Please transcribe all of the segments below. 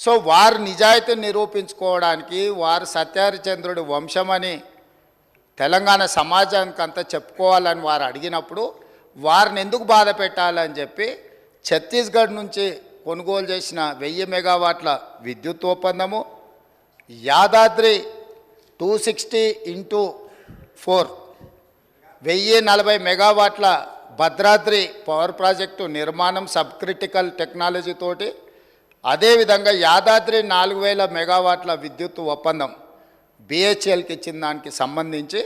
So వారు నిజాయితీని నిరూపించుకోవడానికి వారు సత్యహరిచంద్రుడి వంశమని తెలంగాణ సమాజానికి అంతా చెప్పుకోవాలని వారు అడిగినప్పుడు వారిని ఎందుకు బాధ పెట్టాలని చెప్పి ఛత్తీస్గఢ్ నుంచి కొనుగోలు చేసిన వెయ్యి మెగావాట్ల విద్యుత్ ఒప్పందము Yadadri two sixty into four వెయ్యి నలభై మెగావాట్ల భద్రాద్రి పవర్ ప్రాజెక్టు నిర్మాణం సబ్ క్రిటికల్ టెక్నాలజీ తోటి అదేవిధంగా యాదాద్రి నాలుగు వేల మెగావాట్ల విద్యుత్ ఒప్పందం బిహెచ్ఎల్కి ఇచ్చిన దానికి సంబంధించి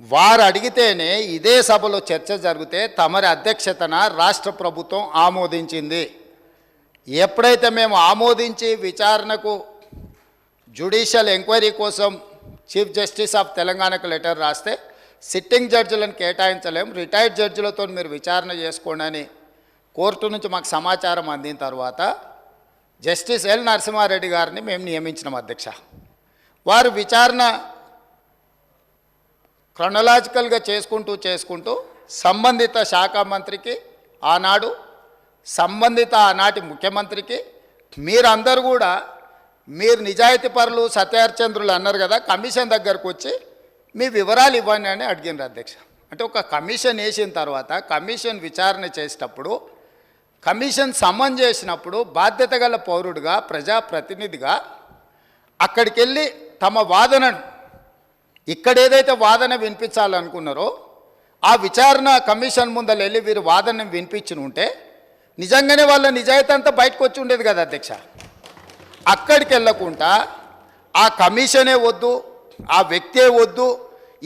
వారు అడిగితేనే ఇదే సభలో చర్చ జరిగితే తమరి అధ్యక్షతన రాష్ట్ర ప్రభుత్వం ఆమోదించింది. ఎప్పుడైతే మేము ఆమోదించి విచారణకు జ్యుడిషియల్ ఎంక్వైరీ కోసం చీఫ్ జస్టిస్ ఆఫ్ తెలంగాణకు లెటర్ రాస్తే సిట్టింగ్ జడ్జిలను కేటాయించలేం రిటైర్డ్ జడ్జిలతో మీరు విచారణ చేసుకోండి అని కోర్టు నుంచి మాకు సమాచారం అందిన తర్వాత జస్టిస్ ఎల్ నరసింహారెడ్డి గారిని మేము నియమించినాం అధ్యక్ష. వారు విచారణ క్రొనలాజికల్గా చేసుకుంటూ చేసుకుంటూ సంబంధిత శాఖ మంత్రికి ఆనాడు సంబంధిత ఆనాటి ముఖ్యమంత్రికి మీరందరూ కూడా మీరు నిజాయితీ పరులు సత్యహరిచంద్రులు అన్నారు కదా కమిషన్ దగ్గరకు వచ్చి మీ వివరాలు ఇవ్వండి అని అడిగినారు అధ్యక్ష. అంటే ఒక కమిషన్ వేసిన తర్వాత కమిషన్ విచారణ చేసేటప్పుడు కమిషన్ సమన్ చేసినప్పుడు బాధ్యత గల పౌరుడిగా ప్రజాప్రతినిధిగా అక్కడికి వెళ్ళి తమ వాదనను ఇక్కడ ఏదైతే వాదన వినిపించాలనుకున్నారో ఆ విచారణ కమిషన్ ముందర వెళ్ళి వీరు వాదన వినిపించిన ఉంటే నిజంగానే వాళ్ళ నిజాయితీ అంతా బయటకు వచ్చి ఉండేది కదా అధ్యక్ష. అక్కడికి వెళ్ళకుండా ఆ కమిషనే వద్దు ఆ వ్యక్తే వద్దు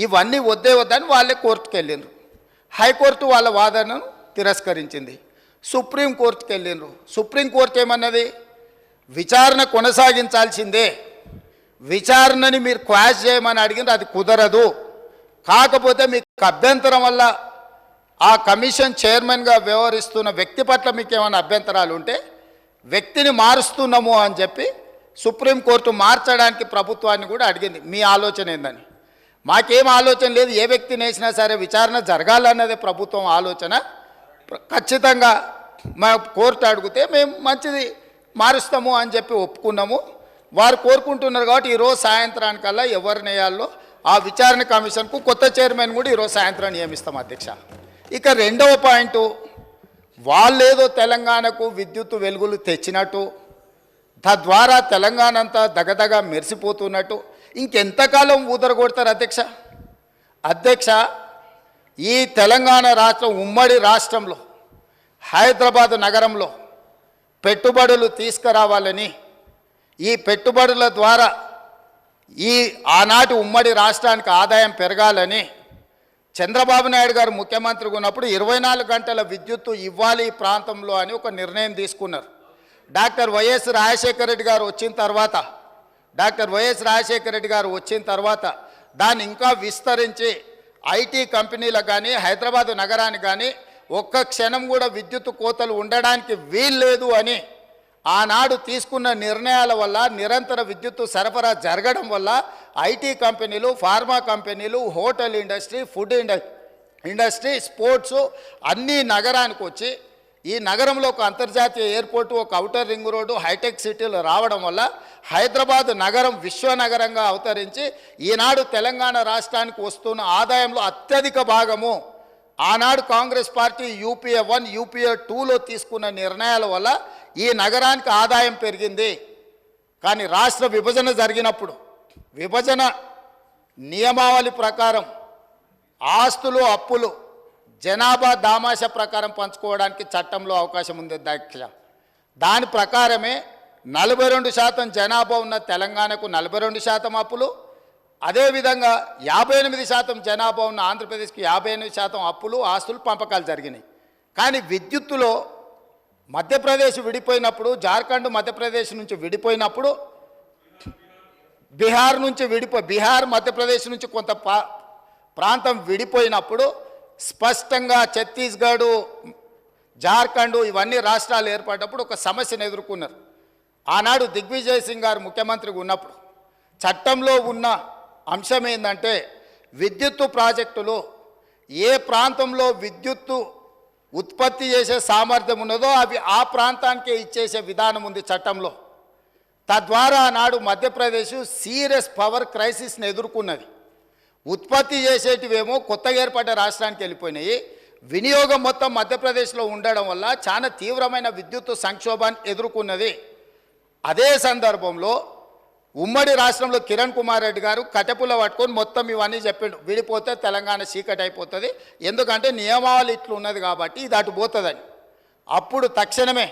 ఇవన్నీ వద్దే వద్దని వాళ్ళే కోర్టుకు వెళ్ళిండ్రు హైకోర్టు వాళ్ళ వాదనను తిరస్కరించింది. సుప్రీంకోర్టుకి వెళ్ళిండ్రు. సుప్రీంకోర్టు ఏమన్నది? విచారణ కొనసాగించాల్సిందే. విచారణని మీరు క్వాష్ చేయమని అడిగింది అది కుదరదు. కాకపోతే మీకు అభ్యంతరం వల్ల ఆ కమిషన్ చైర్మన్గా వ్యవహరిస్తున్న వ్యక్తి పట్ల మీకు ఏమైనా అభ్యంతరాలు ఉంటే వ్యక్తిని మారుస్తున్నాము అని చెప్పి సుప్రీంకోర్టు మార్చడానికి ప్రభుత్వాన్ని కూడా అడిగింది. మీ ఆలోచన ఏందని? మాకేం ఆలోచన లేదు ఏ వ్యక్తిని వేసినా సరే విచారణ జరగాలన్నదే ప్రభుత్వం ఆలోచన. ఖచ్చితంగా మా కోర్టు అడిగితే మేము మంచిది మారుస్తాము అని చెప్పి ఒప్పుకున్నాము. వారు కోరుకుంటున్నారు కాబట్టి ఈరోజు సాయంత్రానికల్లా ఎవరిని వేయాలో ఆ విచారణ కమిషన్కు కొత్త చైర్మన్ కూడా ఈరోజు సాయంత్రం నియమిస్తాం అధ్యక్ష. ఇక రెండవ పాయింట్ వాళ్ళేదో తెలంగాణకు విద్యుత్ వెలుగులు తెచ్చినట్టు తద్వారా తెలంగాణ అంతా దగదగ మెరిసిపోతున్నట్టు. ఇంకెంతకాలం ఊదరగొడతారు అధ్యక్ష? అధ్యక్ష ఈ తెలంగాణ రాష్ట్రం ఉమ్మడి రాష్ట్రంలో హైదరాబాద్ నగరంలో పెట్టుబడులు తీసుకురావాలని ఈ పెట్టుబడుల ద్వారా ఈ ఆనాటి ఉమ్మడి రాష్ట్రానికి ఆదాయం పెరగాలని చంద్రబాబు నాయుడు గారు ముఖ్యమంత్రిగా ఉన్నప్పుడు ఇరవై నాలుగు గంటల విద్యుత్తు ఇవ్వాలి ఈ ప్రాంతంలో అని ఒక నిర్ణయం తీసుకున్నారు. డాక్టర్ వైఎస్ రాజశేఖర రెడ్డి గారు వచ్చిన తర్వాత డాక్టర్ వైఎస్ రాజశేఖర రెడ్డి గారు వచ్చిన తర్వాత దాన్ని ఇంకా విస్తరించి ఐటీ కంపెనీలకు కానీ హైదరాబాద్ నగరానికి కానీ ఒక్క క్షణం కూడా విద్యుత్ కోతలు ఉండడానికి వీల్లేదు అని ఆనాడు తీసుకున్న నిర్ణయాల వల్ల నిరంతర విద్యుత్ సరఫరా జరగడం వల్ల ఐటీ కంపెనీలు ఫార్మా కంపెనీలు hotel industry food industry industry sports అన్నీ నగరానికి వచ్చి ఈ నగరంలో ఒక అంతర్జాతీయ ఎయిర్పోర్టు ఒక అవుటర్ రింగ్ రోడ్డు హైటెక్ సిటీలు రావడం వల్ల హైదరాబాద్ నగరం విశ్వనగరంగా అవతరించి ఈనాడు తెలంగాణ రాష్ట్రానికి వస్తున్న ఆదాయంలో అత్యధిక భాగము ఆనాడు Congress party UPA one UPA టూలో తీసుకున్న నిర్ణయాల వల్ల ఈ నగరానికి ఆదాయం పెరిగింది. కానీ రాష్ట్ర విభజన జరిగినప్పుడు విభజన నియమావళి ప్రకారం ఆస్తులు అప్పులు జనాభా దామాష ప్రకారం పంచుకోవడానికి చట్టంలో అవకాశం ఉంది అధ్యక్ష. దాని ప్రకారమే నలభై రెండు శాతం జనాభా ఉన్న తెలంగాణకు నలభై రెండు శాతం అప్పులు అదేవిధంగా యాభై ఎనిమిది శాతం జనాభా ఉన్న ఆంధ్రప్రదేశ్కి యాభై ఎనిమిది శాతం అప్పులు ఆస్తులు పంపకాలు జరిగినాయి. కానీ విద్యుత్తులో మధ్యప్రదేశ్ విడిపోయినప్పుడు జార్ఖండ్ మధ్యప్రదేశ్ నుంచి విడిపోయినప్పుడు బీహార్ నుంచి విడిపో బీహార్ మధ్యప్రదేశ్ నుంచి కొంత ప్రాంతం విడిపోయినప్పుడు స్పష్టంగా ఛత్తీస్గఢ్ జార్ఖండ్ ఇవన్నీ రాష్ట్రాలు ఏర్పడినప్పుడు ఒక సమస్యను ఎదుర్కొన్నారు. ఆనాడు దిగ్విజయ్ సింగ్ గారు ముఖ్యమంత్రిగా ఉన్నప్పుడు చట్టంలో ఉన్న అంశం ఏంటంటే విద్యుత్తు ప్రాజెక్టులు ఏ ప్రాంతంలో విద్యుత్తు ఉత్పత్తి చేసే సామర్థ్యం ఉన్నదో అవి ఆ ప్రాంతానికే ఇచ్చేసే విధానం ఉంది చట్టంలో. తద్వారా నాడు మధ్యప్రదేశ్ సీరియస్ పవర్ క్రైసిస్ని ఎదుర్కొన్నది. ఉత్పత్తి చేసేటివేమో కొత్తగా ఏర్పడ్డ రాష్ట్రానికి వెళ్ళిపోయినాయి. వినియోగం మొత్తం మధ్యప్రదేశ్లో ఉండడం వల్ల చాలా తీవ్రమైన విద్యుత్ సంక్షోభాన్ని ఎదుర్కొన్నది. అదే సందర్భంలో ఉమ్మడి రాష్ట్రంలో కిరణ్ కుమార్ రెడ్డి గారు కటపుల పట్టుకొని మొత్తం ఇవన్నీ చెప్పిండు. విడిపోతే తెలంగాణ చీకటి అయిపోతుంది. ఎందుకంటే నియమావళి ఇట్లు ఉన్నది కాబట్టి ఇది అటు పోతుందని. అప్పుడు తక్షణమే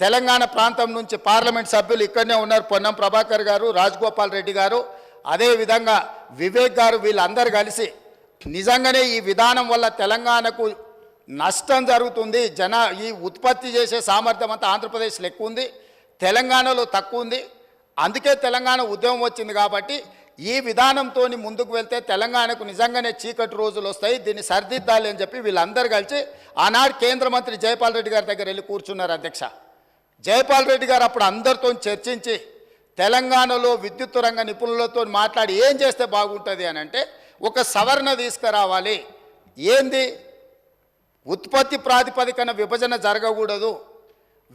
తెలంగాణ ప్రాంతం నుంచి పార్లమెంట్ సభ్యులు ఇక్కడనే ఉన్నారు. పొన్నం ప్రభాకర్ గారు రాజగోపాల్ రెడ్డి గారు అదేవిధంగా వివేక్ గారు వీళ్ళందరూ కలిసి నిజంగానే ఈ విధానం వల్ల తెలంగాణకు నష్టం జరుగుతుంది జన ఈ ఉత్పత్తి చేసే సామర్థ్యం అంతా ఆంధ్రప్రదేశ్లో ఎక్కువ ఉంది తెలంగాణలో తక్కువ ఉంది. అందుకే తెలంగాణ ఉద్యమం వచ్చింది కాబట్టి ఈ విధానంతో ముందుకు వెళ్తే తెలంగాణకు నిజంగానే చీకటి రోజులు వస్తాయి దీన్ని సరిదిద్దాలి అని చెప్పి వీళ్ళందరూ కలిసి ఆనాడు కేంద్ర మంత్రి జయపాల్ రెడ్డి గారి దగ్గర వెళ్ళి కూర్చున్నారు అధ్యక్ష. జయపాల్ రెడ్డి గారు అప్పుడు అందరితో చర్చించి తెలంగాణలో విద్యుత్ రంగ నిపుణులతో మాట్లాడి ఏం చేస్తే బాగుంటుంది అని అంటే ఒక సవరణ తీసుకురావాలి. ఏంది? ఉత్పత్తి ప్రాతిపదికన విభజన జరగకూడదు.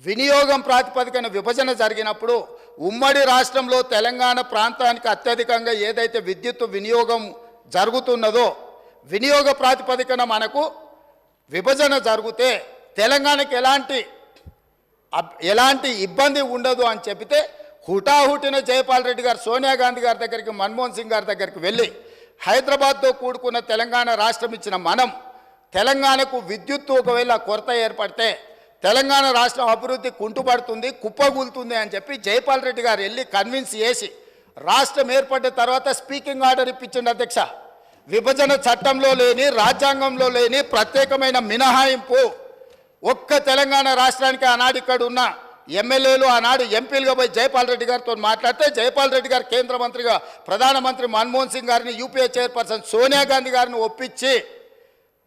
వినియోగం ప్రాతిపదికన విభజన జరిగినప్పుడు ఉమ్మడి రాష్ట్రంలో తెలంగాణ ప్రాంతానికి అత్యధికంగా ఏదైతే విద్యుత్ వినియోగం జరుగుతున్నదో వినియోగ ప్రాతిపదికన మనకు విభజన జరిగితే తెలంగాణకు ఎలాంటి అబ్- ఎలాంటి ఇబ్బంది ఉండదు అని చెబితే హుటాహుటిన జయపాల్ రెడ్డి గారు సోనియా గాంధీ గారి దగ్గరికి మన్మోహన్ సింగ్ గారి దగ్గరికి వెళ్ళి హైదరాబాద్తో కూడుకున్న తెలంగాణ రాష్ట్రం ఇచ్చిన మనం తెలంగాణకు విద్యుత్తు ఒకవేళ కొరత ఏర్పడితే తెలంగాణ రాష్ట్రం అభివృద్ధి కుంటుపడుతుంది కుప్పగూలుతుంది అని చెప్పి జయపాల్ రెడ్డి గారు వెళ్ళి కన్విన్స్ చేసి రాష్ట్రం ఏర్పడిన తర్వాత స్పీకింగ్ ఆర్డర్ ఇప్పించండి అధ్యక్ష. విభజన చట్టంలో లేని రాజ్యాంగంలో లేని ప్రత్యేకమైన మినహాయింపు ఒక్క తెలంగాణ రాష్ట్రానికి ఆనాడు ఇక్కడ ఉన్న ఎమ్మెల్యేలు ఆనాడు ఎంపీలుగా పోయి జైపాల్ రెడ్డి గారితో మాట్లాడితే జైపాల్ రెడ్డి గారు కేంద్ర మంత్రిగా ప్రధానమంత్రి మన్మోహన్ సింగ్ గారిని యూపీఏ చైర్పర్సన్ సోనియా గాంధీ గారిని ఒప్పించి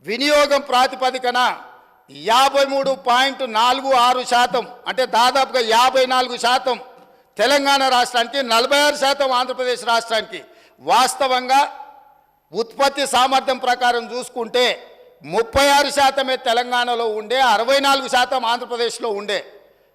వినియోగం ప్రాతిపదికన యాభై మూడు పాయింట్ నాలుగు ఆరు శాతం అంటే దాదాపుగా యాభై నాలుగు శాతం తెలంగాణ రాష్ట్రానికి నలభై ఆరు శాతం ఆంధ్రప్రదేశ్ రాష్ట్రానికి. వాస్తవంగా ఉత్పత్తి సామర్థ్యం ప్రకారం చూసుకుంటే ముప్పై ఆరు శాతమే తెలంగాణలో ఉండే అరవై నాలుగు శాతం ఆంధ్రప్రదేశ్లో ఉండే.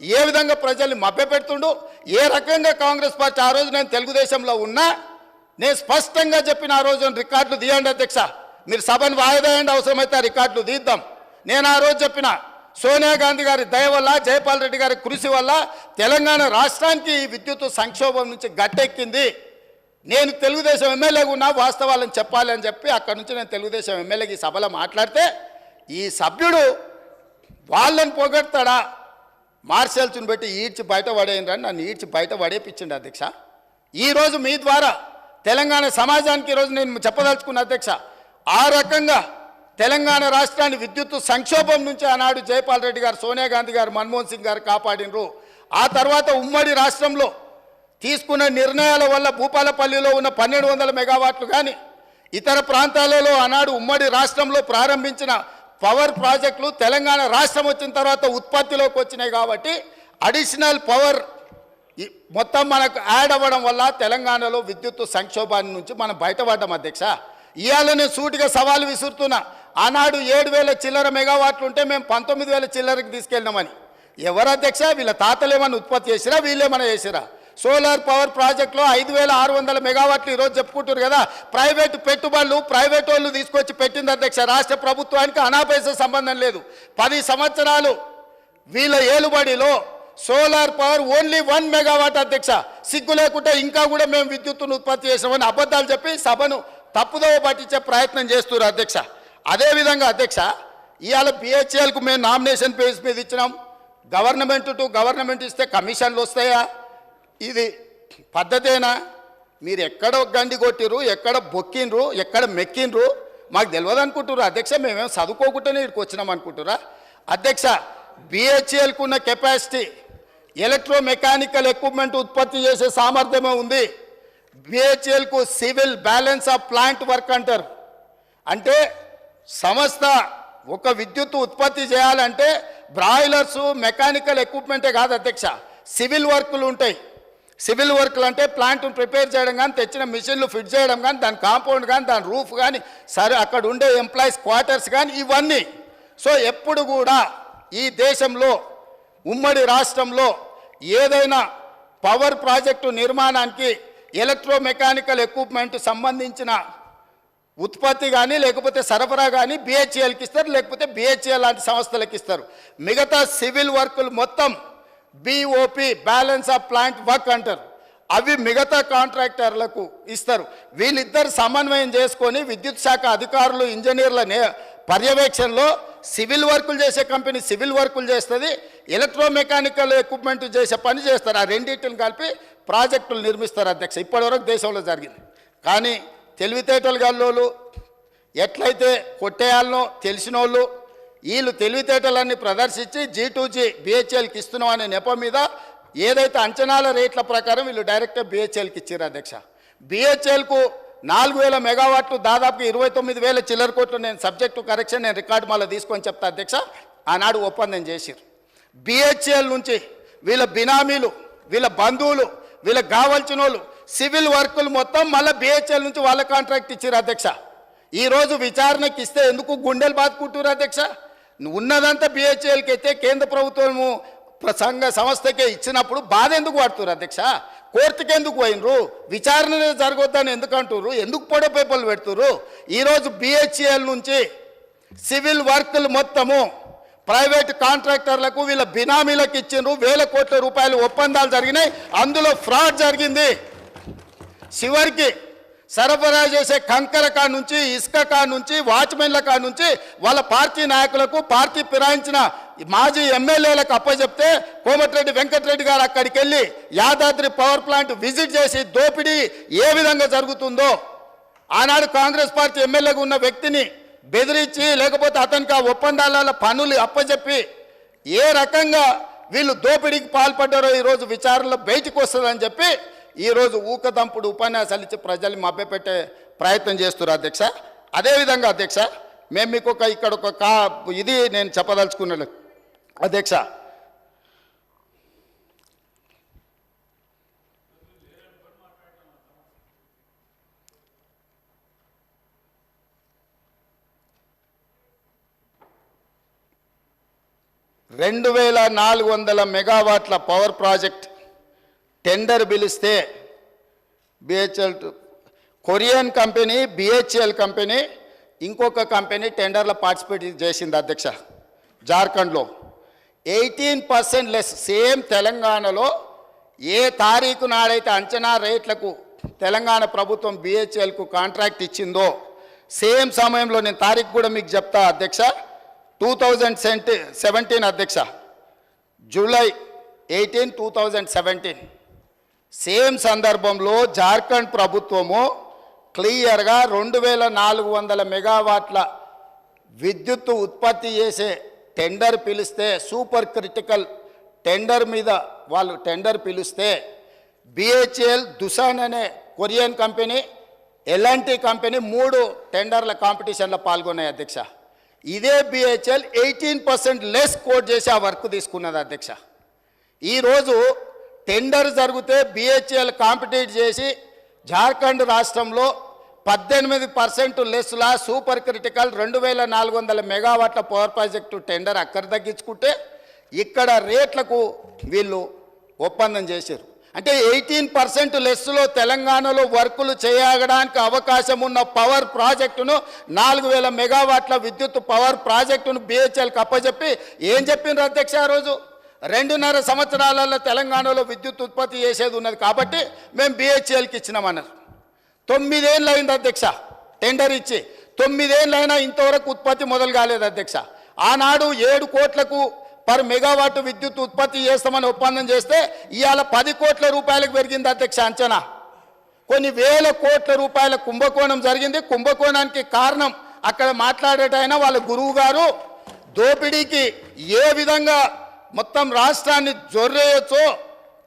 ఏ విధంగా ప్రజల్ని మభ్యపెడుతుండు ఏ రకంగా కాంగ్రెస్ పార్టీ ఆ రోజు నేను తెలుగుదేశంలో ఉన్నా నేను స్పష్టంగా చెప్పిన ఆ రోజు రికార్డులు తీయండి అధ్యక్ష. మీరు సభను వాయిదేయండి అవసరమైతే ఆ రికార్డులు తీద్దాం. నేను ఆ రోజు చెప్పిన సోనియా గాంధీ గారి దయ వల్ల జయపాల్ రెడ్డి గారి కృషి వల్ల తెలంగాణ రాష్ట్రానికి ఈ విద్యుత్ సంక్షోభం నుంచి గట్టెక్కింది. నేను తెలుగుదేశం ఎమ్మెల్యేగా ఉన్నా వాస్తవాలను చెప్పాలి అని చెప్పి అక్కడి నుంచి నేను తెలుగుదేశం ఎమ్మెల్యేకి సభలో మాట్లాడితే ఈ సభ్యుడు వాళ్ళని పొగడతాడా? మార్షల్స్ని పెట్టి ఈడ్చి బయట పడేయండి నన్ను ఈడ్చి బయట పడేపించండి అధ్యక్ష. ఈరోజు మీ ద్వారా తెలంగాణ సమాజానికి ఈరోజు నేను చెప్పదలుచుకున్న అధ్యక్ష ఆ రకంగా తెలంగాణ రాష్ట్రాన్ని విద్యుత్ సంక్షోభం నుంచి ఆనాడు జయపాల్ రెడ్డి గారు సోనియా గాంధీ గారు మన్మోహన్ సింగ్ గారు కాపాడినరు. ఆ తర్వాత ఉమ్మడి రాష్ట్రంలో తీసుకున్న నిర్ణయాల వల్ల భూపాలపల్లిలో ఉన్న పన్నెండు వందల మెగావాట్లు కానీ ఇతర ప్రాంతాలలో ఆనాడు ఉమ్మడి రాష్ట్రంలో ప్రారంభించిన పవర్ ప్రాజెక్టులు తెలంగాణ రాష్ట్రం వచ్చిన తర్వాత ఉత్పత్తిలోకి వచ్చినాయి కాబట్టి అడిషనల్ పవర్ ఈ- మొత్తం మనకు యాడ్ అవ్వడం వల్ల తెలంగాణలో విద్యుత్ సంక్షోభాన్ని నుంచి మనం బయటపడ్డాం అధ్యక్ష. ఇవాళ నేను సూటిగా సవాలు విసురుతున్నా. ఆనాడు ఏడు వేల చిల్లర మెగావాట్లు ఉంటే మేము పంతొమ్మిది వేల చిల్లరకి తీసుకెళ్ళినామని. ఎవరు అధ్యక్ష? వీళ్ళ తాతలు ఉత్పత్తి చేసిరా? వీళ్ళేమన్నా చేసిరా? సోలార్ పవర్ ప్రాజెక్టులో ఐదు వేల ఆరు వందల మెగావాట్లు ఈరోజు చెప్పుకుంటారు కదా. ప్రైవేట్ పెట్టుబడులు ప్రైవేట్ వాళ్ళు తీసుకొచ్చి పెట్టింది అధ్యక్ష. రాష్ట్ర ప్రభుత్వానికి అనాపేస సంబంధం లేదు. పది సంవత్సరాలు వీళ్ళ ఏలుబడిలో solar power only one megawatt అధ్యక్ష. సిగ్గు లేకుండా ఇంకా కూడా మేము విద్యుత్తును ఉత్పత్తి చేసామని అబద్ధాలు చెప్పి సభను తప్పుదోవ పట్టించే ప్రయత్నం చేస్తున్నారు అధ్యక్ష. అదేవిధంగా అధ్యక్ష ఇవాళ బిహెచ్ఎల్కు మేము నామినేషన్ పేజ్ మీద ఇచ్చినాం. గవర్నమెంట్ టు గవర్నమెంట్ ఇస్తే కమిషన్లు వస్తాయా? ఇది పద్ధతేనా? మీరు ఎక్కడ గండి కొట్టిర్రు ఎక్కడ బొక్కిండ్రు ఎక్కడ మెక్కిండ్రు? మాకు తెలియదు అనుకుంటున్నారు అధ్యక్ష మేమేం చదువుకోకుండానే ఇక్కడికి వచ్చినాం అనుకుంటురా అధ్యక్ష బిహెచ్ఎల్కు ఉన్న కెపాసిటీ ఎలక్ట్రో మెకానికల్ ఎక్విప్మెంట్ ఉత్పత్తి చేసే సామర్థ్యమే ఉంది. బిహెచ్ఎల్కు civil balance of plant work అంటారు. అంటే సంస్థ ఒక విద్యుత్ ఉత్పత్తి చేయాలంటే బ్రాయిలర్స్ మెకానికల్ ఎక్విప్మెంటే కాదు అధ్యక్ష. సివిల్ వర్కులు ఉంటాయి. సివిల్ వర్క్లు అంటే ప్లాంట్ను ప్రిపేర్ చేయడం కానీ తెచ్చిన మిషన్లు ఫిట్ చేయడం కానీ దాని కాంపౌండ్ కానీ దాని రూఫ్ కానీ సరే అక్కడ ఉండే ఎంప్లాయీస్ క్వార్టర్స్ కానీ ఇవన్నీ. సో ఎప్పుడు కూడా ఈ దేశంలో ఉమ్మడి రాష్ట్రంలో ఏదైనా పవర్ ప్రాజెక్టు నిర్మాణానికి ఎలక్ట్రో మెకానికల్ ఎక్విప్మెంట్ సంబంధించిన ఉత్పత్తి కానీ లేకపోతే సరఫరా కానీ బిహెచ్ఎల్కి ఇస్తారు లేకపోతే బిహెచ్ఎల్ లాంటి సంస్థలకు ఇస్తారు. మిగతా సివిల్ వర్కులు మొత్తం BOP balance of plant work అంటారు. అవి మిగతా కాంట్రాక్టర్లకు ఇస్తారు. వీళ్ళిద్దరు సమన్వయం చేసుకొని విద్యుత్ శాఖ అధికారులు ఇంజనీర్ల పర్యవేక్షణలో సివిల్ వర్కులు చేసే కంపెనీ సివిల్ వర్కులు చేస్తుంది. ఎలక్ట్రో మెకానికల్ ఎక్విప్మెంట్ చేసే పని చేస్తారు. ఆ రెండింటిని కలిపి ప్రాజెక్టులు నిర్మిస్తారు అధ్యక్ష. ఇప్పటివరకు దేశంలో జరిగింది. కానీ తెలివితేటలు గల్లోళ్ళు ఎట్లయితే కొట్టేయాలనో తెలిసిన వాళ్ళు వీళ్ళు తెలివితేటలన్నీ ప్రదర్శించి జీ టూ జీ బిహెచ్ఎల్కి ఇస్తున్నాం అనే నెపం మీద ఏదైతే అంచనాల రేట్ల ప్రకారం వీళ్ళు డైరెక్ట్గా బిహెచ్ఎల్కి ఇచ్చారు అధ్యక్ష. బిహెచ్ఎల్కు నాలుగు వేల మెగావాట్లు దాదాపు ఇరవై తొమ్మిది వేల చిల్లర కోట్లు నేను సబ్జెక్టు కరెక్షన్ నేను రికార్డు మళ్ళీ తీసుకొని చెప్తా అధ్యక్ష. ఆనాడు ఒప్పందం చేసిరు బిహెచ్ఎల్ నుంచి వీళ్ళ బినామీలు వీళ్ళ బంధువులు వీళ్ళకి కావాల్సిన వాళ్ళు సివిల్ వర్కులు మొత్తం మళ్ళీ బిహెచ్ఎల్ నుంచి వాళ్ళ కాంట్రాక్ట్ ఇచ్చారు అధ్యక్ష. ఈరోజు విచారణకి ఇస్తే ఎందుకు గుండెలు బాదుకుంటున్నారు అధ్యక్ష? ఉన్నదంతా బిహెచ్ఎల్కి అయితే కేంద్ర ప్రభుత్వము సంఘ సంస్థకే ఇచ్చినప్పుడు బాధ ఎందుకు పడుతున్నారు అధ్యక్ష? కోర్టుకి ఎందుకు పోయినరు? విచారణ జరగొద్దని ఎందుకు అంటున్నారు? ఎందుకు పొడవ పేపర్లు పెడుతున్నారు? ఈరోజు బిహెచ్ఎల్ నుంచి సివిల్ వర్కులు మొత్తము ప్రైవేట్ కాంట్రాక్టర్లకు వీళ్ళ బినామీలకు ఇచ్చిండ్రు వేల కోట్ల రూపాయలు ఒప్పందాలు జరిగినాయి. అందులో ఫ్రాడ్ జరిగింది. చివరికి సరఫరా చేసే కంకర కా నుంచి ఇసుక కా నుంచి వాచ్మెన్ల కా నుంచి వాళ్ళ పార్టీ నాయకులకు పార్టీ ఫిరాయించిన మాజీ ఎమ్మెల్యేలకు అప్పచెప్తే కోమటిరెడ్డి వెంకటరెడ్డి గారు అక్కడికి వెళ్ళి యాదాద్రి పవర్ ప్లాంట్ విజిట్ చేసి దోపిడీ ఏ విధంగా జరుగుతుందో ఆనాడు కాంగ్రెస్ పార్టీ ఎమ్మెల్యేగా ఉన్న వ్యక్తిని బెదిరించి లేకపోతే అతనికి ఆ ఒప్పందాల పనులు అప్పచెప్పి ఏ రకంగా వీళ్ళు దోపిడీకి పాల్పడ్డారో ఈరోజు విచారణలో బయటకు వస్తుందని చెప్పి ఈరోజు ఊకదంపుడు ఉపన్యాసాలు ఇచ్చి ప్రజల్ని మభ్యపెట్టే ప్రయత్నం చేస్తున్నారు అధ్యక్ష. అదేవిధంగా అధ్యక్ష మేము మీకు ఒక ఇక్కడ ఒక కా ఇది నేను చెప్పదలుచుకున్నాను అధ్యక్ష. రెండు వేల నాలుగు వందల మెగావాట్ల పవర్ ప్రాజెక్ట్ టెండర్ పిలిస్తే BHEL Korean company BHEL company ఇంకొక కంపెనీ టెండర్లో పార్టిసిపేట్ చేసింది అధ్యక్ష జార్ఖండ్లో. ఎయిటీన్ పర్సెంట్ లెస్ సేమ్ తెలంగాణలో ఏ తారీఖు నాడైతే అంచనా రేట్లకు తెలంగాణ ప్రభుత్వం బిహెచ్ఎల్కు కాంట్రాక్ట్ ఇచ్చిందో సేమ్ సమయంలో నేను తారీఖు కూడా మీకు చెప్తా అధ్యక్ష టూ థౌజండ్ సెంటీ సెవెంటీన్ అధ్యక్ష July eighteen two thousand seventeen same సందర్భంలో జార్ఖండ్ ప్రభుత్వము క్లియర్గా రెండు వేల నాలుగు వందల మెగావాట్ల విద్యుత్తు ఉత్పత్తి చేసే టెండర్ పిలిస్తే సూపర్ క్రిటికల్ టెండర్ మీద వాళ్ళు టెండర్ పిలిస్తే బిహెచ్ఎల్ దుసాన్ అనే కొరియన్ కంపెనీ ఎలాంటి కంపెనీ మూడు టెండర్ల కాంపిటీషన్లో పాల్గొన్నాయి అధ్యక్ష. ఇదే BHEL eighteen percent less quote చేసి ఆ వర్క్ తీసుకున్నది అధ్యక్ష. ఈరోజు టెండర్ జరిగితే బిహెచ్ఎల్ కాంపిటీట్ చేసి జార్ఖండ్ రాష్ట్రంలో పద్దెనిమిది పర్సెంట్ లెస్లా సూపర్ క్రిటికల్ రెండు వేల నాలుగు వందల మెగావాట్ల పవర్ ప్రాజెక్టు టెండర్ అక్కడ తగ్గించుకుంటే ఇక్కడ రేట్లకు వీళ్ళు ఒప్పందం చేశారు. అంటే ఎయిటీన్ పర్సెంట్ లెస్లో తెలంగాణలో వర్కులు చేయడానికి అవకాశం ఉన్న పవర్ ప్రాజెక్టును నాలుగు వేల మెగావాట్ల విద్యుత్ పవర్ ప్రాజెక్టును బిహెచ్ఎల్కి అప్పచెప్పి ఏం చెప్పిండ్రు అధ్యక్ష ఆ రోజు? రెండున్నర సంవత్సరాలలో తెలంగాణలో విద్యుత్ ఉత్పత్తి చేసేది ఉన్నది కాబట్టి మేము బిహెచ్ఎల్కి ఇచ్చినామన్నారు. తొమ్మిదేళ్ళు అయింది అధ్యక్ష టెండర్ ఇచ్చి తొమ్మిదేళ్ళైనా ఇంతవరకు ఉత్పత్తి మొదలు కాలేదు అధ్యక్ష. ఆనాడు ఏడు కోట్లకు పర్ మెగావాట్ విద్యుత్ ఉత్పత్తి చేస్తామని ఒప్పందం చేస్తే ఇవాళ పది కోట్ల రూపాయలకు పెరిగింది అధ్యక్ష అంచనా. కొన్ని వేల కోట్ల రూపాయల కుంభకోణం జరిగింది. కుంభకోణానికి కారణం అక్కడ మాట్లాడేటైనా వాళ్ళ గురువు గారు దోపిడీకి ఏ విధంగా మొత్తం రాష్ట్రాన్ని జొర్రేయచ్చో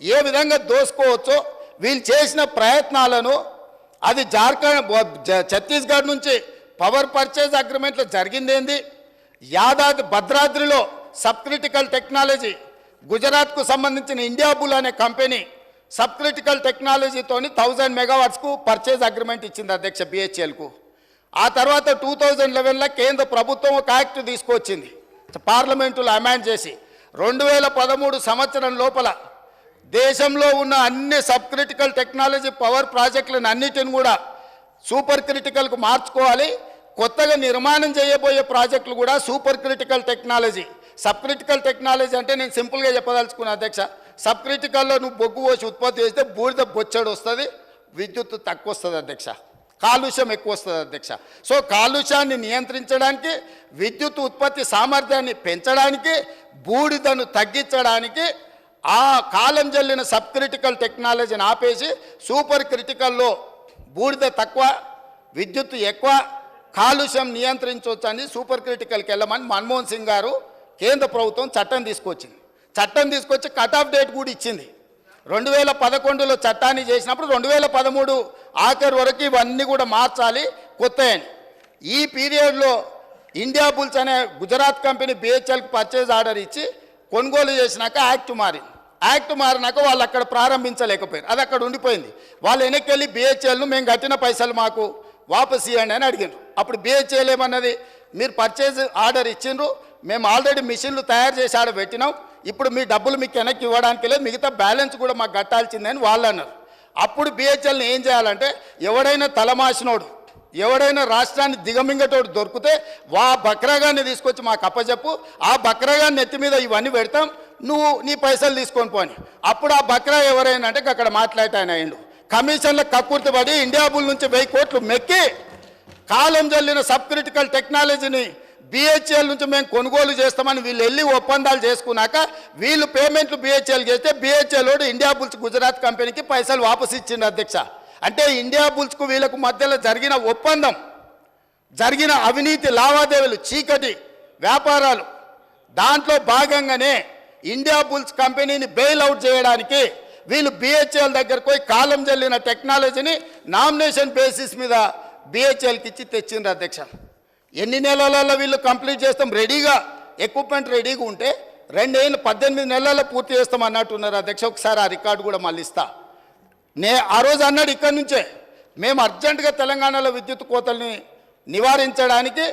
ఏ విధంగా దోసుకోవచ్చో వీళ్ళు చేసిన ప్రయత్నాలను అది జార్ఖండ్ ఛత్తీస్గఢ్ నుంచి పవర్ పర్చేజ్ అగ్రిమెంట్లో జరిగిందేంది? యాదాద్రి భద్రాద్రిలో సబ్ క్రిటికల్ టెక్నాలజీ గుజరాత్కు సంబంధించిన ఇండియా బుల్ అనే కంపెనీ సబ్ క్రిటికల్ టెక్నాలజీతోని థౌజండ్ మెగావాట్స్కు పర్చేజ్ అగ్రిమెంట్ ఇచ్చింది అధ్యక్ష బిహెచ్ఎల్కు ఆ తర్వాత టూ థౌజండ్ లెవెన్లో కేంద్ర ప్రభుత్వం ఒక యాక్ట్ తీసుకొచ్చింది. పార్లమెంటులో అమెండ్ చేసి రెండు వేల పదమూడు సంవత్సరం లోపల దేశంలో ఉన్న అన్ని సబ్ క్రిటికల్ టెక్నాలజీ పవర్ ప్రాజెక్టులను అన్నిటిని కూడా సూపర్ క్రిటికల్కు మార్చుకోవాలి. కొత్తగా నిర్మాణం చేయబోయే ప్రాజెక్టులు కూడా super critical technology. Sub critical technology అంటే నేను సింపుల్గా చెప్పదలుచుకున్నా అధ్యక్ష సబ్ క్రిటికల్లో నువ్వు బొగ్గు పోసి ఉత్పత్తి చేస్తే బూడిద బొచ్చడు వస్తుంది విద్యుత్ తక్కువ వస్తుంది అధ్యక్ష. కాలుష్యం ఎక్కువ వస్తుంది అధ్యక్ష. సో కాలుష్యాన్ని నియంత్రించడానికి విద్యుత్ ఉత్పత్తి సామర్థ్యాన్ని పెంచడానికి బూడిదను తగ్గించడానికి ఆ కాలం జల్లిన సబ్ క్రిటికల్ టెక్నాలజీని ఆపేసి సూపర్ క్రిటికల్లో బూడిద తక్కువ విద్యుత్ ఎక్కువ కాలుష్యం నియంత్రించవచ్చు అని సూపర్ క్రిటికల్కి వెళ్ళమని మన్మోహన్ సింగ్ గారు కేంద్ర ప్రభుత్వం చట్టం తీసుకొచ్చింది. చట్టం తీసుకొచ్చి కట్ ఆఫ్ డేట్ కూడా ఇచ్చింది. రెండు వేల పదకొండులో చట్టాన్ని చేసినప్పుడు రెండు వేల పదమూడు ఆఖరి వరకు ఇవన్నీ కూడా మార్చాలి. కొత్త ఈ పీరియడ్లో ఇండియా బుల్స్ అనే గుజరాత్ కంపెనీ బిహెచ్ఎల్కి పర్చేజ్ ఆర్డర్ ఇచ్చి కొనుగోలు చేసినాక యాక్ట్ మారింది. యాక్ట్ మారినాక వాళ్ళు అక్కడ ప్రారంభించలేకపోయారు. అది అక్కడ ఉండిపోయింది. వాళ్ళు వెనక్కి వెళ్ళి బిహెచ్ఎల్ను మేము కట్టిన పైసలు మాకు వాపస్ ఇవ్వండి అని అడిగారు అప్పుడు బిహెచ్ఎల్ ఏమన్నది మీరు పర్చేజ్ ఆర్డర్ ఇచ్చిండ్రు మేము ఆల్రెడీ మిషన్లు తయారు చేసి ఆడ పెట్టినాం. ఇప్పుడు మీ డబ్బులు మీకు వెనక్కి ఇవ్వడానికి లేదు మిగతా బ్యాలెన్స్ కూడా మాకు కట్టాల్సిందని వాళ్ళు అన్నారు. అప్పుడు బిహెచ్ఎల్ని ఏం చేయాలంటే ఎవడైనా తలమాసినోడు ఎవడైనా రాష్ట్రాన్ని దిగమింగటోడు దొరికితే వా బక్రాగాన్ని తీసుకొచ్చి మాకు అప్పచెప్పు ఆ బక్రాగాన్ని నెత్తి మీద ఇవన్నీ పెడతాం నువ్వు నీ పైసలు తీసుకొని పోని అప్పుడు ఆ బక్రా ఎవరైనా అంటే అక్కడ మాట్లాడటాయన అయిండు కమిషన్ల కక్కుర్తి పడి ఇండియా బుల్ నుంచి వెయ్యి కోట్లు మెక్కి కాలం జల్లిన సబ్ క్రిటికల్ టెక్నాలజీని బిహెచ్ఎల్ నుంచి మేము కొనుగోలు చేస్తామని వీళ్ళు వెళ్ళి ఒప్పందాలు చేసుకున్నాక వీళ్ళు పేమెంట్లు బిహెచ్ఎల్ చేస్తే బిహెచ్ఎల్ వాడు ఇండియా బుల్స్ గుజరాత్ కంపెనీకి పైసలు వాపసు ఇచ్చింది అధ్యక్ష. అంటే ఇండియా బుల్స్కు వీళ్ళకు మధ్యలో జరిగిన ఒప్పందం జరిగిన అవినీతి లావాదేవీలు చీకటి వ్యాపారాలు దాంట్లో భాగంగానే ఇండియా బుల్స్ కంపెనీని బెయిల్ అవుట్ చేయడానికి వీళ్ళు బిహెచ్ఎల్ దగ్గరకు పోయి కాలం జల్లిన టెక్నాలజీని నామినేషన్ బేసిస్ మీద బిహెచ్ఎల్కి ఇచ్చి తెచ్చిండ్రు అధ్యక్ష. ఎన్ని నెలలలో వీళ్ళు కంప్లీట్ చేస్తాం? రెడీగా ఎక్విప్మెంట్ రెడీగా ఉంటే రెండేళ్ళు పద్దెనిమిది నెలల్లో పూర్తి చేస్తాం అన్నట్టు ఉన్నారు అధ్యక్ష. ఒకసారి ఆ రికార్డు కూడా మళ్ళీ ఇస్తా. నే ఆ రోజు అన్నాడు ఇక్కడి నుంచే మేము అర్జెంటుగా తెలంగాణలో విద్యుత్ కోతల్ని నివారించడానికి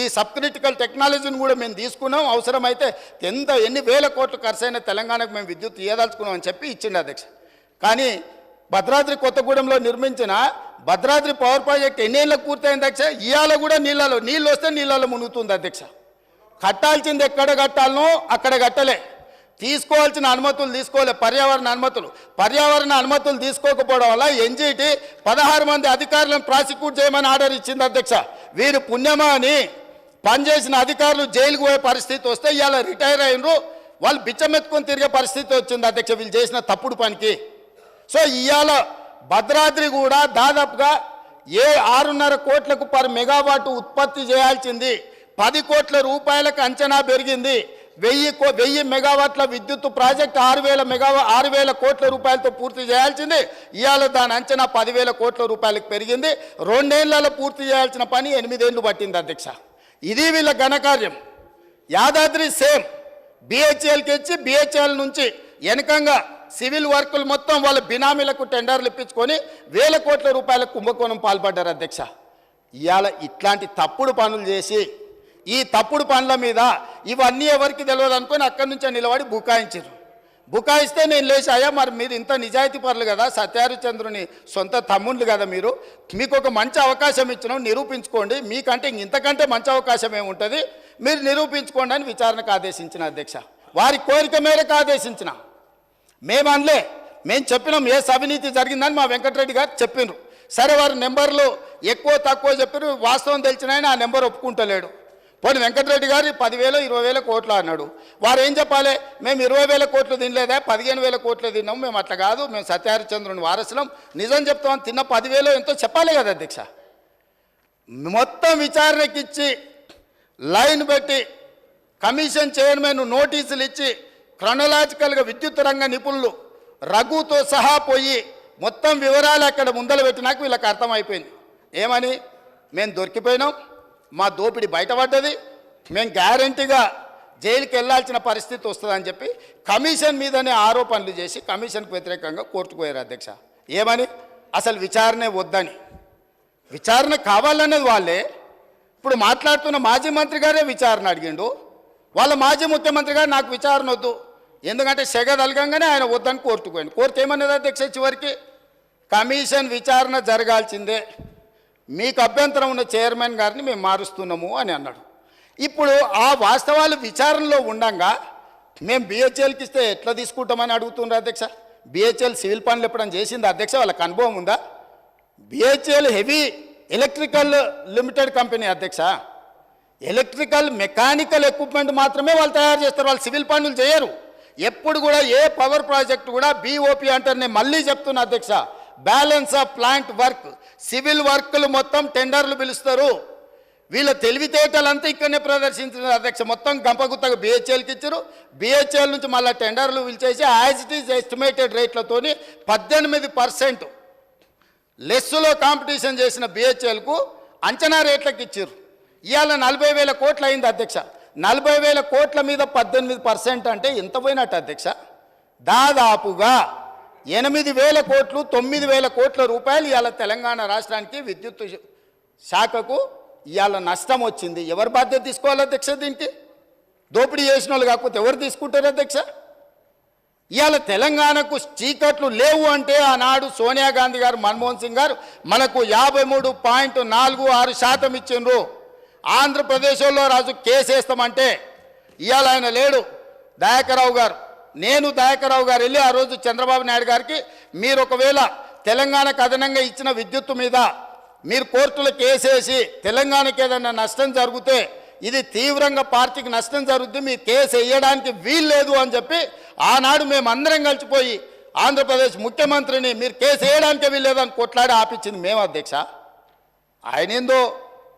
ఈ సబ్ క్రిటికల్ టెక్నాలజీని కూడా మేము తీసుకున్నాం. అవసరమైతే ఎంత ఎన్ని వేల కోట్లు ఖర్చు అయినా తెలంగాణకు మేము విద్యుత్ ఇవ్వదలుచుకున్నాం అని చెప్పి ఇచ్చిండు అధ్యక్ష. కానీ భద్రాద్రి కొత్తగూడెంలో నిర్మించిన భద్రాద్రి పవర్ ప్రాజెక్ట్ ఎన్నేళ్ళకు పూర్తయింది అధ్యక్ష? ఇవాళ కూడా నీళ్ళలో నీళ్ళు వస్తే నీళ్ళలో మునుగుతుంది అధ్యక్ష. కట్టాల్సింది ఎక్కడ కట్టాలనో అక్కడ కట్టలే. తీసుకోవాల్సిన అనుమతులు తీసుకోలే పర్యావరణ అనుమతులు. పర్యావరణ అనుమతులు తీసుకోకపోవడం వల్ల ఎన్జీటీ పదహారు మంది అధికారులను ప్రాసిక్యూట్ చేయమని ఆర్డర్ ఇచ్చింది అధ్యక్ష. వీరు పుణ్యమా అని పనిచేసిన అధికారులు జైలుకు పోయే పరిస్థితి వస్తే ఇవాళ రిటైర్ అయినరు. వాళ్ళు బిచ్చమెత్తుకొని తిరిగే పరిస్థితి వచ్చింది అధ్యక్ష వీళ్ళు చేసిన తప్పుడు పనికి. సో ఇవాళ భద్రాద్రి కూడా దాదాపుగా ఏ ఆరున్నర కోట్లకు పర్ మెగావాట్ ఉత్పత్తి చేయాల్సింది. పది కోట్ల రూపాయలకు అంచనా పెరిగింది. వెయ్యి కో వెయ్యి మెగావాట్ల విద్యుత్ ప్రాజెక్ట్ ఆరు వేల మెగావా ఆరు వేల కోట్ల రూపాయలతో పూర్తి చేయాల్సింది. ఇవాళ దాని అంచనా పదివేల కోట్ల రూపాయలకు పెరిగింది. రెండేళ్ళలో పూర్తి చేయాల్సిన పని ఎనిమిదేళ్ళు పట్టింది అధ్యక్ష. ఇది వీళ్ళ ఘనకార్యం. యాదాద్రి సేమ్. బిహెచ్ఎల్కి ఇచ్చి బిహెచ్ఎల్ నుంచి వెనకంగా సివిల్ వర్కులు మొత్తం వాళ్ళ బినామీలకు టెండర్లు ఇప్పించుకొని వేల కోట్ల రూపాయల కుంభకోణం పాల్పడ్డారు అధ్యక్ష. ఇవాళ ఇట్లాంటి తప్పుడు పనులు చేసి ఈ తప్పుడు పనుల మీద ఇవన్నీ ఎవరికి తెలియదు అనుకొని అక్కడి నుంచే నిలబడి బుకాయించారు. బుకాయిస్తే నేను లేచి అయ్యా మరి మీరు ఇంత నిజాయితీ పరులు కదా సత్యారుచంద్రుని సొంత తమ్ముళ్ళు కదా మీరు. మీకు ఒక మంచి అవకాశం ఇచ్చినాం నిరూపించుకోండి. మీకంటే ఇంతకంటే మంచి అవకాశం ఏముంటుంది మీరు నిరూపించుకోండి అని విచారణకు ఆదేశించిన అధ్యక్ష. వారి కోరిక మేరకు ఆదేశించిన. మేము అనలే మేము చెప్పినాం ఏ అవినీతి జరిగిందని మా వెంకటరెడ్డి గారు చెప్పిండ్రు సరే వారి నెంబర్లు ఎక్కువ తక్కువ చెప్పారు వాస్తవం తెలిసిన ఆయన ఆ నెంబర్ ఒప్పుకుంటలేడు. పోనీ వెంకటరెడ్డి గారు పదివేలు ఇరవై వేల కోట్లు అన్నాడు. వారు ఏం చెప్పాలి? మేము ఇరవై వేల కోట్లు తినలేదా పదిహేను వేల కోట్లు తిన్నాము మేము అట్లా కాదు. మేము సత్యహరిచంద్రుని వారసులం. నిజం చెప్తామని తిన్న పదివేలు ఎంతో చెప్పాలి కదా అధ్యక్ష మొత్తం విచారణకిచ్చి లైన్ పెట్టి కమిషన్ చైర్మన్ నోటీసులు ఇచ్చి క్రొనలాజికల్గా విద్యుత్ రంగ నిపుణులు రఘుతో సహా పోయి మొత్తం వివరాలు అక్కడ ముందలు పెట్టినాక వీళ్ళకి అర్థమైపోయింది. ఏమని? మేము దొరికిపోయినాం మా దోపిడి బయటపడ్డది మేము గ్యారంటీగా జైలుకి వెళ్ళాల్సిన పరిస్థితి వస్తుందని చెప్పి కమిషన్ మీదనే ఆరోపణలు చేసి కమిషన్కు వ్యతిరేకంగా కోర్టుకు పోయారు అధ్యక్ష. ఏమని? అసలు విచారణే వద్దని. విచారణ కావాలనేది వాళ్ళే. ఇప్పుడు మాట్లాడుతున్న మాజీ మంత్రి గారే విచారణ అడిగిండు. వాళ్ళ మాజీ ముఖ్యమంత్రి గారు నాకు విచారణ వద్దు. ఎందుకంటే సెగ తలగంగానే ఆయన వద్దని కోర్టుకు పోయింది కోర్టు ఏమన్నది అధ్యక్ష చివరికి? కమిషన్ విచారణ జరగాల్సిందే. మీకు అభ్యంతరం ఉన్న చైర్మన్ గారిని మేము మారుస్తున్నాము అని అన్నాడు. ఇప్పుడు ఆ వాస్తవాలు విచారణలో ఉండంగా మేము బిహెచ్ఎల్కి ఇస్తే ఎట్లా తీసుకుంటామని అడుగుతున్నారు అధ్యక్ష? బిహెచ్ఎల్ సివిల్ పనులు ఎప్పుడైనా చేసింది అధ్యక్ష? వాళ్ళకి అనుభవం ఉందా? BHEL heavy electrical limited company అధ్యక్ష. ఎలక్ట్రికల్ మెకానికల్ ఎక్విప్మెంట్ మాత్రమే వాళ్ళు తయారు చేస్తారు. వాళ్ళు సివిల్ పనులు చేయరు. ఎప్పుడు కూడా ఏ పవర్ ప్రాజెక్ట్ కూడా బీఓపి అంటారు నేను మళ్ళీ చెప్తున్నా అధ్యక్ష. Balance of plant work civil వర్క్లు మొత్తం టెండర్లు పిలుస్తారు. వీళ్ళ తెలివితేటలంతా ఇక్కడనే ప్రదర్శించిన అధ్యక్ష. మొత్తం గంపగుత్తగా బిహెచ్ఎల్కి ఇచ్చారు. బిహెచ్ఎల్ నుంచి మళ్ళీ టెండర్లు పిలిచేసి యాజ్ ఇట్ ఈజ్ ఎస్టిమేటెడ్ రేట్లతోని పద్దెనిమిది పర్సెంట్ లెస్సులో కాంపిటీషన్ చేసిన బిహెచ్ఎల్కు అంచనా రేట్లకు ఇచ్చారు. ఇవాళ నలభై వేల కోట్లు అయింది అధ్యక్ష. నలభై వేల కోట్ల మీద పద్దెనిమిది పర్సెంట్ అంటే ఎంత పోయినట్టు అధ్యక్ష? దాదాపుగా ఎనిమిది వేల కోట్లు తొమ్మిది వేల కోట్ల రూపాయలు ఇవాళ తెలంగాణ రాష్ట్రానికి విద్యుత్ శాఖకు ఇవాళ నష్టం వచ్చింది. ఎవరు బాధ్యత తీసుకోవాలి అధ్యక్ష దీనికి? దోపిడీ చేసిన వాళ్ళు కాకపోతే ఎవరు తీసుకుంటారు అధ్యక్ష? ఇవాళ తెలంగాణకు చీకట్లు లేవు అంటే ఆనాడు సోనియా గాంధీ గారు మన్మోహన్ సింగ్ గారు మనకు యాభై మూడు పాయింట్ నాలుగు ఆరు శాతం ఇచ్చిండ్రు. ఆంధ్రప్రదేశ్లో రాజు కేసేస్తామంటే ఇవాళ ఆయన లేడు. దయాకరావు గారు. నేను దయాకరావు గారు వెళ్ళి ఆ రోజు చంద్రబాబు నాయుడు గారికి మీరు ఒకవేళ తెలంగాణకు అదనంగా ఇచ్చిన విద్యుత్తు మీద మీరు కోర్టులో కేసేసి తెలంగాణకి ఏదైనా నష్టం జరిగితే ఇది తీవ్రంగా పార్టీకి నష్టం జరుగుతుంది మీ కేసు వేయడానికి వీల్లేదు అని చెప్పి ఆనాడు మేము అందరం కలిసిపోయి ఆంధ్రప్రదేశ్ ముఖ్యమంత్రిని మీరు కేసు వేయడానికే వీల్లేదు అని కొట్లాడి ఆపించింది మేము అధ్యక్ష. ఆయనేందో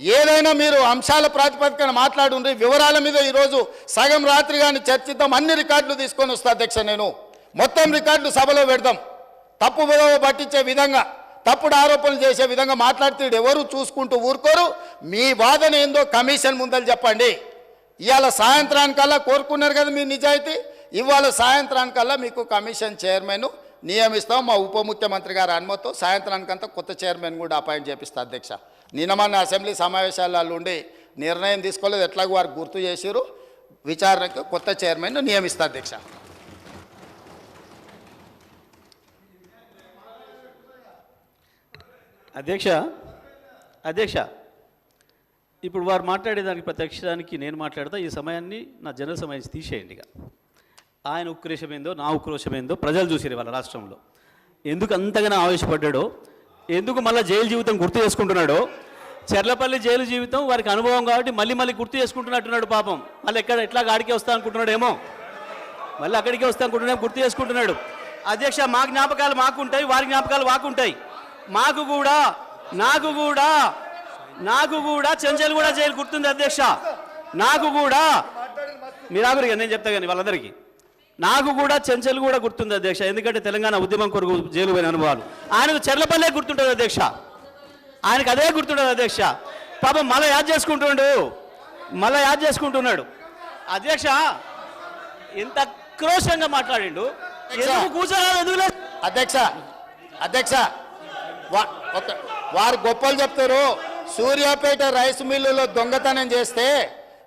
ఏదైనా మీరు అంశాల ప్రాతిపదికన మాట్లాడుండ్రి వివరాల మీద ఈరోజు సగం రాత్రి కానీ చర్చిద్దాం అన్ని రికార్డులు తీసుకొని వస్తా అధ్యక్ష నేను. మొత్తం రికార్డులు సభలో పెడదాం. తప్పు విలువ పట్టించే విధంగా తప్పుడు ఆరోపణలు చేసే విధంగా మాట్లాడితే ఎవరు చూసుకుంటూ ఊరుకోరు. మీ వాదన ఏందో కమిషన్ ముందలు చెప్పండి. ఇవాళ సాయంత్రానికల్లా కోరుకున్నారు కదా మీ నిజాయితీ? ఇవాళ సాయంత్రానికల్లా మీకు కమిషన్ చైర్మన్ నియమిస్తాం. మా ఉప ముఖ్యమంత్రి గారి అనుమతితో సాయంత్రానికంతా కొత్త చైర్మన్ కూడా అపాయింట్ చేపిస్తా అధ్యక్ష. నిన్న మన అసెంబ్లీ సమావేశాలలో ఉండి నిర్ణయం తీసుకోలేదు. ఎట్లాగో వారు గుర్తు చేసిరు విచారణకు కొత్త చైర్మన్ నియమిస్తా అధ్యక్ష. అధ్యక్ష అధ్యక్ష ఇప్పుడు వారు మాట్లాడేదానికి ప్రత్యక్షానికి నేను మాట్లాడతా. ఈ సమయాన్ని నా జనరల్ సమయం తీసేయండి ఇక. ఆయన ఉక్రోషమైందో నా ఉక్రోషమైందో ప్రజలు చూసారు వాళ్ళ రాష్ట్రంలో. ఎందుకు అంతగానో ఆవేశపడ్డాడో ఎందుకు మళ్ళీ జైలు జీవితం గుర్తు చేసుకుంటున్నాడో? చెర్లపల్లి జైలు జీవితం వారికి అనుభవం కాబట్టి మళ్ళీ మళ్ళీ గుర్తు చేసుకుంటున్నట్టున్నాడు పాపం. మళ్ళీ ఎక్కడ ఎట్లా గాడికి వస్తా అనుకుంటున్నాడేమో? మళ్ళీ అక్కడికే వస్తా అనుకుంటున్నాడు గుర్తు చేసుకుంటున్నాడు. అధ్యక్ష మా జ్ఞాపకాలు మాకు ఉంటాయి వారి జ్ఞాపకాలు మాకు ఉంటాయి మాకు కూడా నాకు కూడా నాకు కూడా చెంచల్ కూడా జైలు గుర్తుంది అధ్యక్ష. నాకు కూడా. మీరు ఆగురు నేను చెప్తా కానీ వాళ్ళందరికీ. నాకు కూడా చెంచల్ కూడా గుర్తుంది అధ్యక్ష. ఎందుకంటే తెలంగాణ ఉద్యమం కొరకు జైలు పోయిన అనుభవాలు. ఆయనకు చెర్లపల్లే గుర్తుంటుంది అధ్యక్ష. ఆయనకు అదే గుర్తుంటుంది అధ్యక్ష. పాపం మళ్ళీ యాద్ చేసుకుంటుండు. మళ్ళీ యాద్ చేసుకుంటున్నాడు. అధ్యక్ష ఎంత క్రోషంగా మాట్లాడిండు. ఎందుకు కూర్చోరాదు ఎందుకు లేదు? అధ్యక్ష అధ్యక్ష. వారు గొప్పలు చెప్తారు. సూర్యాపేట రైస్ మిల్లులో దొంగతనం చేస్తే